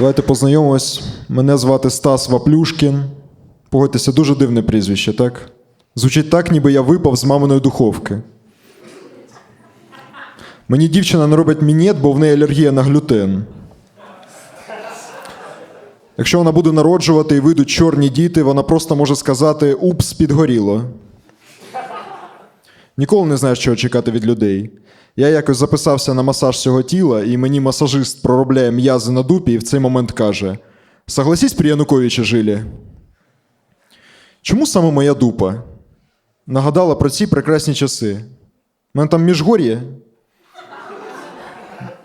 Давайте познайомимось. Мене звати Стас Ваплюшкін. Погодьтеся, дуже дивне прізвище, так? Звучить так, ніби я випав з маминої духовки. Мені дівчина не робить мінет, бо в неї алергія на глютен. Якщо вона буде народжувати і вийдуть чорні діти, вона просто може сказати Упс, підгоріло. Ніколи не знаєш, чого чекати від людей. Я якось записався на масаж цього тіла, і мені масажист проробляє м'язи на дупі і в цей момент каже: Согласись при Януковича жилі. Чому саме моя дупа? Нагадала про ці прекрасні часи. У мене там міжгор'я.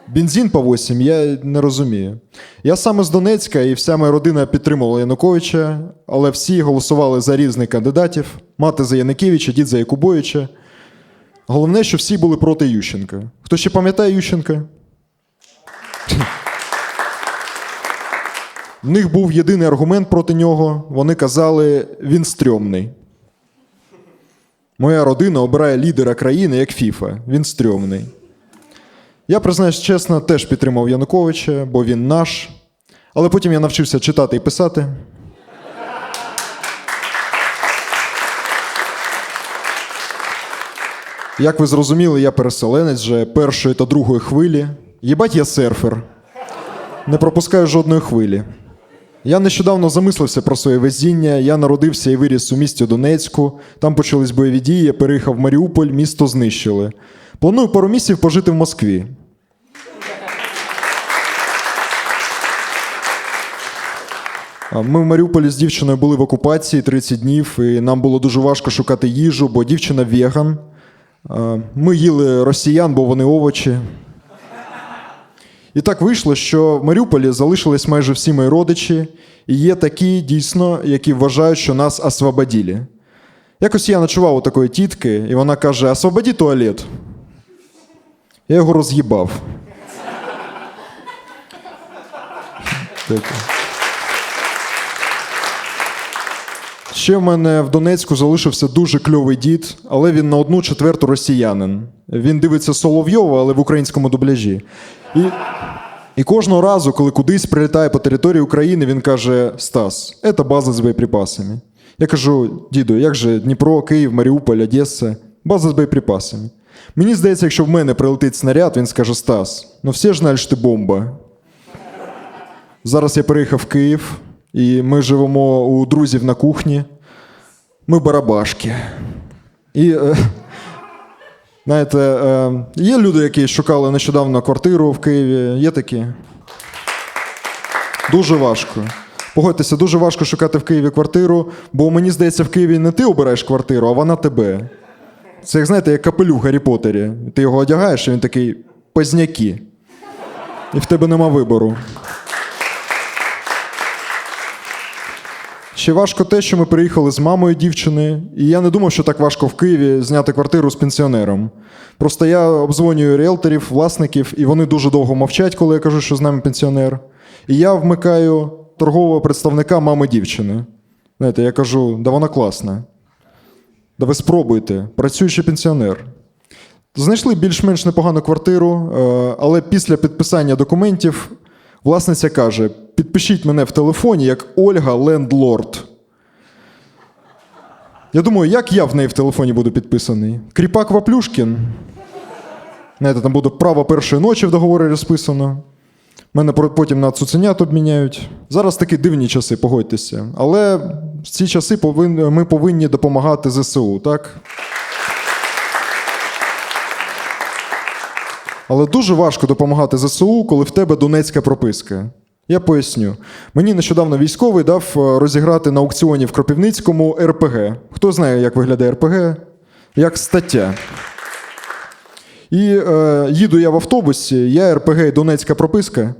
Бензин по 8, я не розумію. Я саме з Донецька, і вся моя родина підтримувала Януковича, але всі голосували за різних кандидатів: мати за Яникевича, дід за Якубовича. Головне, що всі були проти Ющенка. Хто ще пам'ятає Ющенка? В них був єдиний аргумент проти нього. Вони казали, він стрьомний. Моя родина обирає лідера країни як Фіфа. Він стрьомний. Я, признаюсь чесно, теж підтримав Януковича, бо він наш. Але потім я навчився читати і писати. Як ви зрозуміли, я переселенець вже першої та другої хвилі. Єбать, я серфер. Не пропускаю жодної хвилі. Я нещодавно замислився про своє везіння. Я народився і виріс у місті Донецьку. Там почались бойові дії, я переїхав в Маріуполь, місто знищили. Планую пару місяців пожити в Москві. Ми в Маріуполі з дівчиною були в окупації 30 днів, і нам було дуже важко шукати їжу, бо дівчина веган. А, Ми їли росіян, бо вони овочі. І так вийшло, що в Маріуполі залишились майже всі мої родичі, і є такі, дійсно, які вважають, що нас освободили. Якось я ночував у такої тітки, і вона каже: освободи туалет. Я його роз'їбав. Дякую. Ще в мене в Донецьку залишився дуже кльовий дід, але він на одну четверту росіянин. Він дивиться Соловйова, але в українському дубляжі. І, і кожного разу, коли кудись прилітає по території України, він каже: Стас, це база з боєприпасами. Я кажу, діду, як же Дніпро, Київ, Маріуполь, Одеса, база з боєприпасами. Мені здається, якщо в мене прилетить снаряд, він скаже: Стас, ну всі ж знають, що ти бомба. Зараз я переїхав в Київ, і ми живемо у друзів на кухні. Ми барабашки. І, е, знаєте, е, є люди, які шукали нещодавно квартиру в Києві. Є такі. Дуже важко. Погодьтеся, дуже важко шукати в Києві квартиру, бо мені здається, в Києві не ти обираєш квартиру, а вона тебе. Це як знаєте, як капелюх в Гаррі Поттері. Ти його одягаєш, і він такий позняки. І в тебе нема вибору. Ще важко те, що ми приїхали з мамою дівчини, і я не думав, що так важко в Києві зняти квартиру з пенсіонером. Просто я обдзвонюю ріелторів, власників, і вони дуже довго мовчать, коли я кажу, що з нами пенсіонер. І я вмикаю торгового представника мами дівчини. Знаєте, я кажу, да вона класна. Да ви спробуйте, працюючий пенсіонер. Знайшли більш-менш непогану квартиру, е, але після підписання документів власниця каже: підпишіть мене в телефоні як Ольга Лендлорд. Я думаю, як я в неї в телефоні буду підписаний? Кріпак Ваплюшкін. Знаєте, там буде право першої ночі в договорі розписано. Мене потім на цуценят обміняють. Зараз такі дивні часи, погодьтеся. Але в ці часи ми повинні допомагати ЗСУ, так? Але дуже важко допомагати ЗСУ, коли в тебе донецька прописка. Я поясню. Мені нещодавно військовий дав е, розіграти на аукціоні в Кропивницькому РПГ. Хто знає, як виглядає РПГ? Як стаття. І е, їду я в автобусі, я РПГ і Донецька прописка.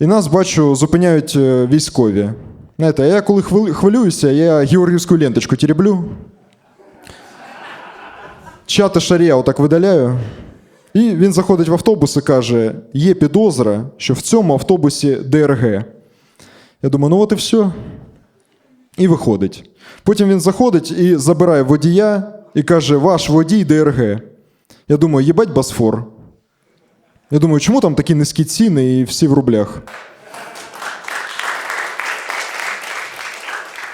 І нас, бачу, зупиняють е, військові. Знаєте, а я коли хвилю- хвилююся, я георгіївську ленточку тіреблю. Чати шарія отак видаляю. І він заходить в автобус і каже: є підозра, що в цьому автобусі ДРГ. Я думаю, ну от і все. І виходить. Потім він заходить і забирає водія і каже: ваш водій ДРГ. Я думаю, їбать Босфор. Я думаю, чому там такі низькі ціни і всі в рублях?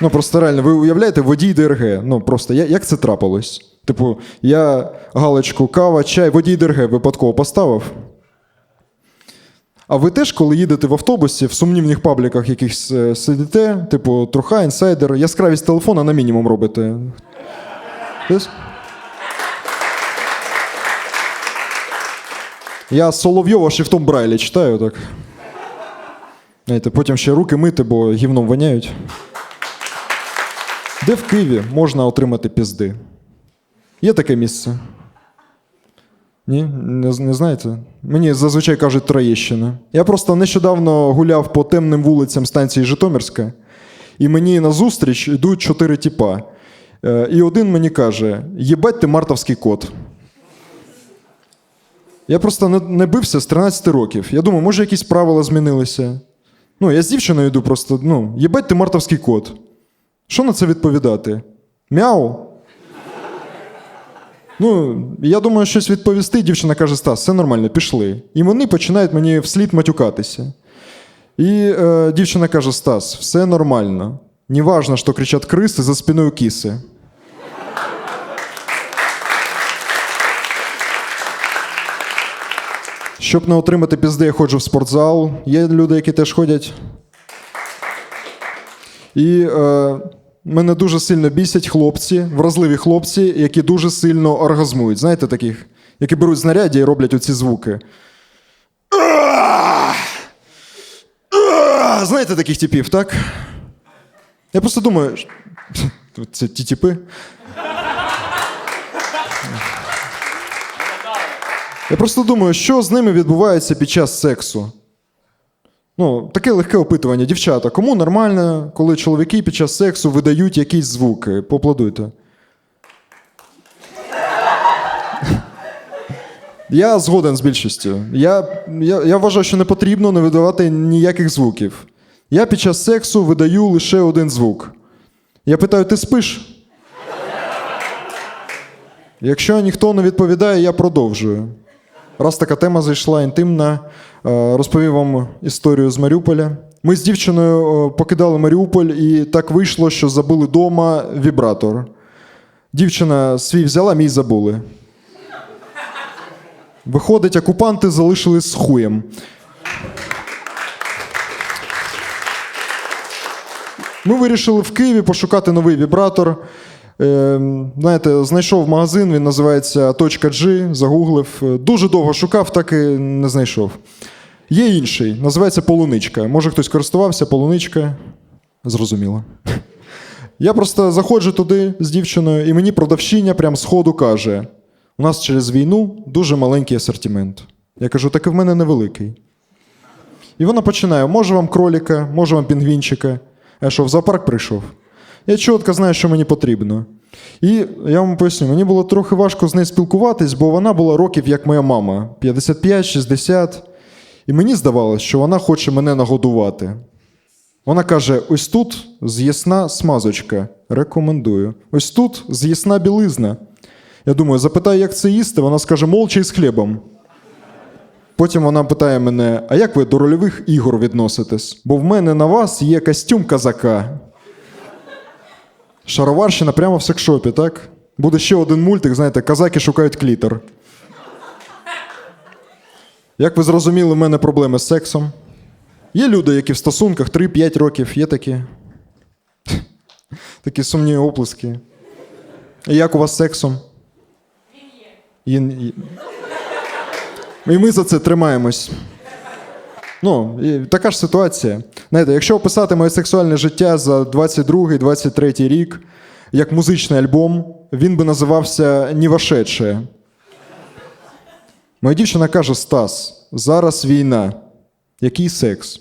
Ну просто реально, ви уявляєте, водій ДРГ. Ну просто я- як це трапилось? Типу, я галочку, кава, чай, водій ДРГ випадково поставив. А ви теж, коли їдете в автобусі, в сумнівних пабліках якихось е, сидите, типу труха, інсайдер, яскравість телефона на мінімум робите. Я Соловйова шрифтом Брайлі читаю так. Знаєте, потім ще руки мити, бо гівном воняють. Де в Києві можна отримати пізди? Є таке місце? Ні, не, не знаєте? Мені зазвичай кажуть Троєщина. Я просто нещодавно гуляв по темним вулицям станції Житомирська, і мені назустріч йдуть чотири тіпа. Е, І один мені каже: Єбать ти мартовський кот. Я просто не, бився з 13 років. Я думаю, може, якісь правила змінилися. Ну, я з дівчиною йду просто, ну, єбать ти мартовський кот. Що на це відповідати? Мяу. Ну, я думаю, щось відповісти. Дівчина каже: Стас, все нормально, пішли. І вони починають мені вслід матюкатися. І е, дівчина каже: Стас, все нормально. Неважно, що кричать криси за спиною кіси. Щоб не отримати пізди, я ходжу в спортзал. Є люди, які теж ходять. І е, мене дуже сильно бісять хлопці, вразливі хлопці, які дуже сильно оргазмують. Знаєте, таких, які беруть знаряддя і роблять оці звуки. Знаєте таких типів, так? Я просто думаю, це ті типи. Я просто думаю, що з ними відбувається під час сексу. Ну, таке легке опитування. Дівчата, кому нормально, коли чоловіки під час сексу видають якісь звуки? Поаплодуйте. Я згоден з більшістю. Я, я, я вважаю, що не потрібно не видавати ніяких звуків. Я під час сексу видаю лише один звук. Я питаю, ти спиш? Якщо ніхто не відповідає, я продовжую. Раз така тема зайшла інтимна, е, розповім вам історію з Маріуполя. Ми з дівчиною е, покидали Маріуполь, і так вийшло, що забули вдома вібратор. Дівчина свій взяла, мій забули. Виходить, окупанти залишились з хуєм. Ми вирішили в Києві пошукати новий вібратор. Е, знаєте, знайшов магазин, він називається G, загуглив. Е, Дуже довго шукав, так і не знайшов. Є інший, називається Полуничка. Може хтось користувався, полуничка. Зрозуміло. Я просто заходжу туди з дівчиною, і мені продавщиня прям з ходу каже: у нас через війну дуже маленький асортимент. Я кажу, так і в мене невеликий. І вона починає: може вам кроліка, може вам пінгвінчика. Я що, в зоопарк прийшов? Я чітко знаю, що мені потрібно. І я вам поясню, мені було трохи важко з нею спілкуватись, бо вона була років як моя мама 55-60. І мені здавалося, що вона хоче мене нагодувати. Вона каже: ось тут з'ясна смазочка. Рекомендую. Ось тут з'ясна білизна. Я думаю, запитаю, як це їсти, вона скаже молча і з хлібом. Потім вона питає мене: а як ви до рольових ігор відноситесь? Бо в мене на вас є костюм казака. Шароварщина прямо в секшопі, так? Буде ще один мультик, знаєте, казаки шукають клітер. Як ви зрозуміли, в мене проблеми з сексом. Є люди, які в стосунках 3-5 років, є такі. Такі сумні оплески. І як у вас з сексом? Він є. І ми за це тримаємось. Ну, така ж ситуація. Знаєте, якщо описати моє сексуальне життя за 22-23 рік як музичний альбом, він би називався «Нівошедше». Моя дівчина каже: Стас, зараз війна. Який секс?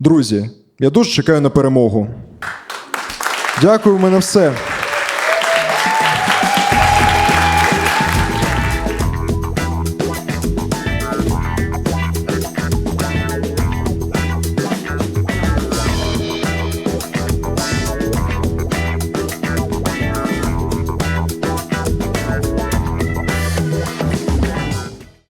Друзі, я дуже чекаю на перемогу. Дякую, в мене все.